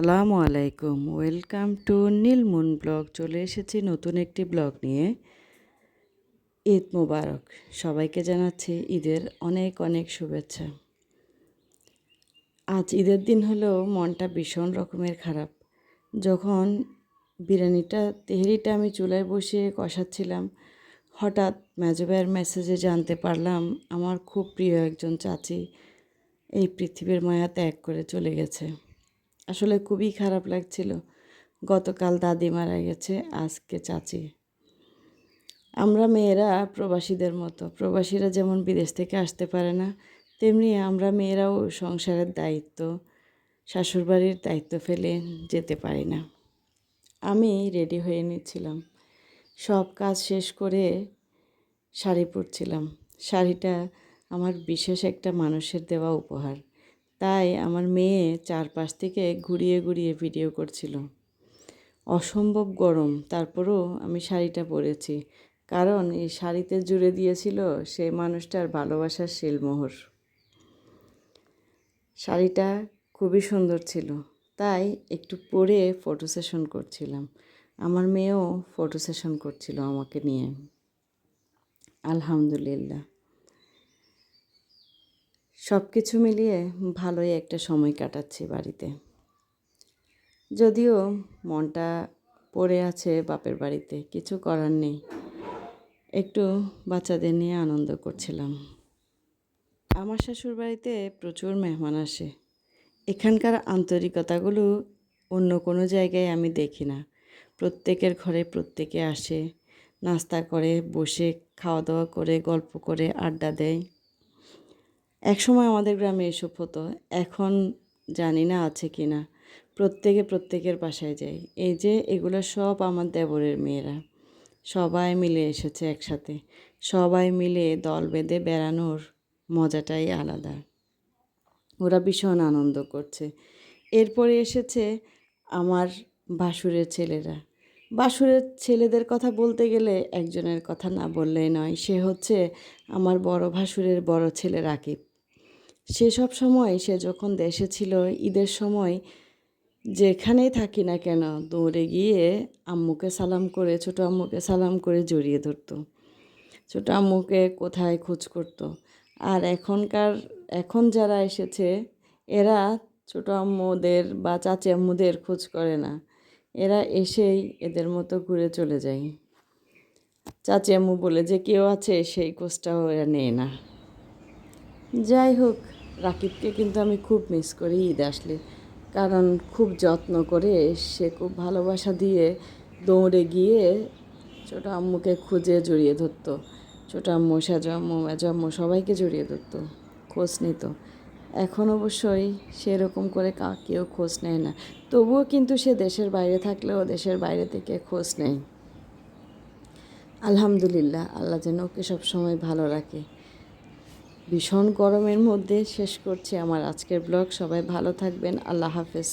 আসসালামু আলাইকুম। Welcome to Neelmoon blog. চলে এসেছি নতুন একটি ব্লগ নিয়ে। ঈদ মোবারক। সবাইকে জানাচ্ছি ঈদের অনেক অনেক শুভেচ্ছা। আজ ঈদের দিন হলেও মনটা ভীষণ রকমের খারাপ। যখন বিরিয়ানিটা, তেহরিটা আমি চুলায় বসিয়ে কষাচ্ছিলাম, হঠাৎ মেজবাইয়ের মেসেজে জানতে পারলাম, আমার খুব প্রিয় একজন চাচি এই পৃথিবীর মায়া ত্যাগ করে চলে গেছে। আসলে খুবই খারাপ লাগছিল। গতকাল দাদি মারা গেছে, আজকে চাচি। আমরা মেয়েরা প্রবাসীদের মতো, প্রবাসীরা যেমন বিদেশ থেকে আসতে পারে না, তেমনি আমরা মেয়েরাও সংসারের দায়িত্ব শ্বশুরবাড়ির দায়িত্ব ফেলে যেতে পারি না। আমি রেডি হয়ে নিচ্ছিলাম। সব কাজ শেষ করে শাড়ি পরছিলাম। শাড়িটা আমার বিশেষ একটা মানুষের দেওয়া উপহার। তাই আমার মেয়ে চারপাশ থেকে ঘুরিয়ে ঘুরিয়ে ভিডিও করছিল। অসম্ভব গরম, তারপরেও আমি শাড়িটা পরেছি। কারণ এই শাড়িতে জুড়ে দিয়েছিল সেই মানুষটার ভালোবাসার শিলমোহর। শাড়িটা খুবই সুন্দর ছিল, তাই একটু পরে ফটো সেশন করছিলাম। আমার মেয়েও ফটো সেশন করছিল আমাকে নিয়ে। আলহামদুলিল্লাহ। সব কিছু মিলিয়ে ভালোই একটা সময় কাটাচ্ছি বাড়িতে। যদিও মনটা পড়ে আছে বাপের বাড়িতে, কিছু করার নেই। একটু বাচ্চাদের নিয়ে আনন্দ করছিলাম। আমার শ্বশুর বাড়িতে প্রচুর মেহমান আসে। এখানকার আন্তরিকতাগুলো অন্য কোনো জায়গায় আমি দেখি না। প্রত্যেকের ঘরে প্রত্যেকে আসে, নাস্তা করে, বসে খাওয়া দাওয়া করে, গল্প করে, আড্ডা দেয়। এক সময় আমাদের গ্রামে এসব হতো, এখন জানি না আছে কি না। প্রত্যেকে প্রত্যেকের বাসায় যাই। এই যে এগুলো সব আমার দেবরের মেয়েরা। সবাই মিলে এসেছে একসাথে। সবাই মিলে দল বেঁধে বেড়ানোর মজাটাই আলাদা। ওরা ভীষণ আনন্দ করছে। এরপরে এসেছে আমার বাসুরের ছেলেরা। বাসুরের ছেলেদের কথা বলতে গেলে একজনের কথা না বললেই নয়। সে হচ্ছে আমার বড় ভাসুরের বড় ছেলে রাকিব। সে সব সময় সে যখন দেশে ছিল, ঈদের সময় যেখানেই থাকি না কেন, দৌড়ে গিয়ে আম্মুকে সালাম করে, ছোটো আম্মুকে সালাম করে জড়িয়ে ধরতো। ছোটো আম্মুকে কোথায় খোঁজ করতো? আর এখনকার, এখন যারা এসেছে, এরা ছোটো আম্মুদের বা চাচি আম্মুদের খোঁজ করে না। এরা এসেই এদের মতো ঘুরে চলে যায়। চাচি আম্মু বলে যে, কেউ আছে, সেই খোঁজটাও এরা নেয় না। যাই হোক রাকিবকে কিন্তু আমি খুব মিস করি ঈদ আসলে। কারণ খুব যত্ন করে সে খুব ভালোবাসা দিয়ে দৌড়ে গিয়ে ছোটো আম্মুকে খুঁজে জড়িয়ে ধরতো। ছোটো আম্মু, সাজু আম্মু, মেজো আম্মু সবাইকে জড়িয়ে ধরতো, খোঁজ নিত। এখন অবশ্যই সেরকম করে কেউ খোঁজ নেয় না। তবুও কিন্তু সে দেশের বাইরে থাকলেও দেশের বাইরে থেকে খোঁজ নেয়। আলহামদুলিল্লাহ, আল্লাহ যেন ওকে সবসময় ভালো রাখে। ভীষণ গরমের মধ্যে শেষ করছি আমার আজকের ব্লগ। সবাই ভালো থাকবেন। আল্লাহ হাফেজ।